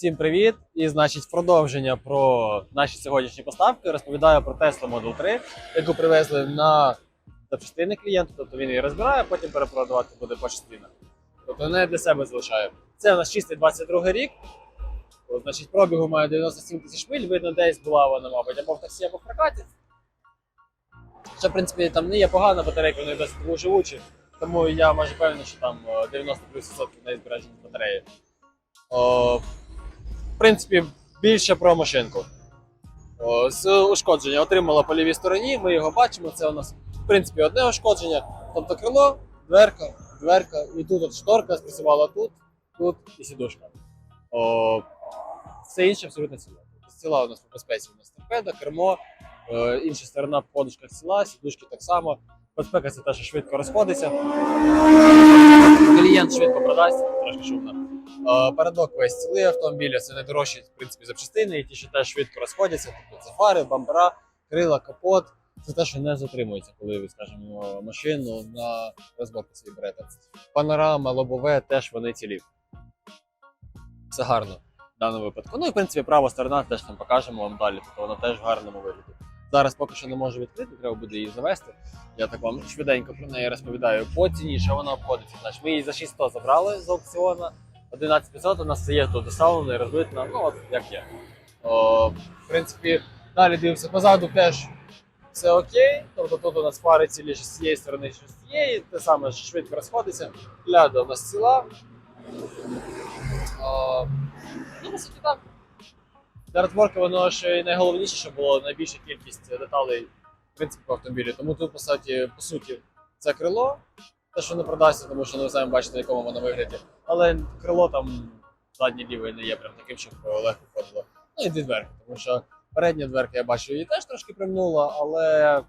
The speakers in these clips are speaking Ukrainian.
Всім привіт! І значить, продовження про наші сьогоднішні поставки розповідаю про Tesla Model 3, яку привезли на запчастини клієнту, тобто він її розбирає, потім перепродавати буде по частинах. Тобто не для себе залишає. Це у нас чистий 22 рік. Значить, пробігу має 97 тисяч миль. Видно, десь була вона, мабуть, або в таксі, або в прокаті. Що, в принципі, там не є погана батарейка, вони досить були живучі. Тому я майже певний, що там е, 90 плюс відсотків неї збережені батареї. О, принципі, більше про машинку. О, з ушкодження отримала по лівій стороні, ми його бачимо. Це у нас, в принципі, одне ушкодження. Тобто крило, дверка, дверка, і тут от шторка спрацювала тут, тут і сідушка. О, все інше абсолютно ціле. Тобто Ціла у нас по безпеці, у нас торпеда, кермо, е, інша сторона в подушках ціла, сідушки так само. Безпека це те, що швидко розходиться. Клієнт швидко продасть, трошки шумно. Е, Передок весь цілий автомобіля, це найдорожчі в принципі, запчастини, і ті, що теж швидко розходяться. Тобто це фари, бампера, крила, капот. Це те, що не затримується, коли ви, скажімо, машину на розборку собі берете. Панорама, лобове теж вони цілі. Все гарно в даному випадку. Ну і в принципі права сторона теж там покажемо вам далі, тобто вона теж в гарному вигляді. Зараз поки що не можу відкрити, треба буде її завести. Я так вам швиденько про неї розповідаю. По ціні, що вона обходиться. Значить, ми її за 600 забрали з аукціону. 11500 у нас це є тут доставлено і розбито, ну от як є. О, в принципі, далі дивимося позаду теж все окей. Тобто тут у нас фари цілі з цієї сторони, що з цієї, те саме швидко розходиться. Ляда у нас ціла. О, ну, по суті, так. Для розборки воно ще й найголовніше, що було найбільша кількість деталей в принципі, по автомобілі. Тому тут, по суті, по суті, це крило, те, що не продасться, тому що ну, ви самі бачите, в якому воно вигляді. Але крило там заднє ліве не є прям таким, щоб легко входило. Ну і дві дверки, тому що передня дверка, я бачу, її теж трошки примнула, але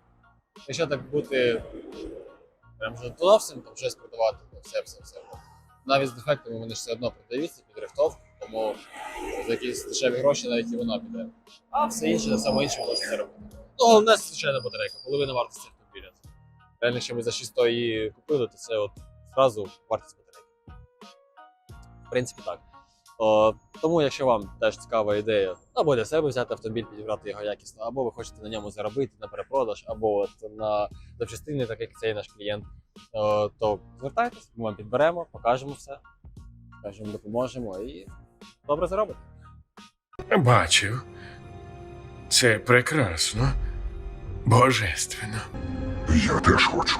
якщо так бути прям вже зовсім там щось продавати, то все, все, все. Навіть з дефектами вони ж все одно продаються під рихтовку, тому за якісь дешеві гроші навіть і вона піде. А все інше, саме інше можна заробити. Ну, головне, звичайно, батарейка, половина вартості. Реально, якщо ми за 600 її купили, то це от зразу вартість батарейки. В принципі, так. О, тому, якщо вам теж цікава ідея, або для себе взяти автомобіль, підібрати його якісно, або ви хочете на ньому заробити на перепродаж, або от на запчастини, так як цей наш клієнт, о, то звертайтесь, ми вам підберемо, покажемо все, скажемо, допоможемо і добре заробите. Бачив. Це прекрасно. Божественно. Я теж хочу.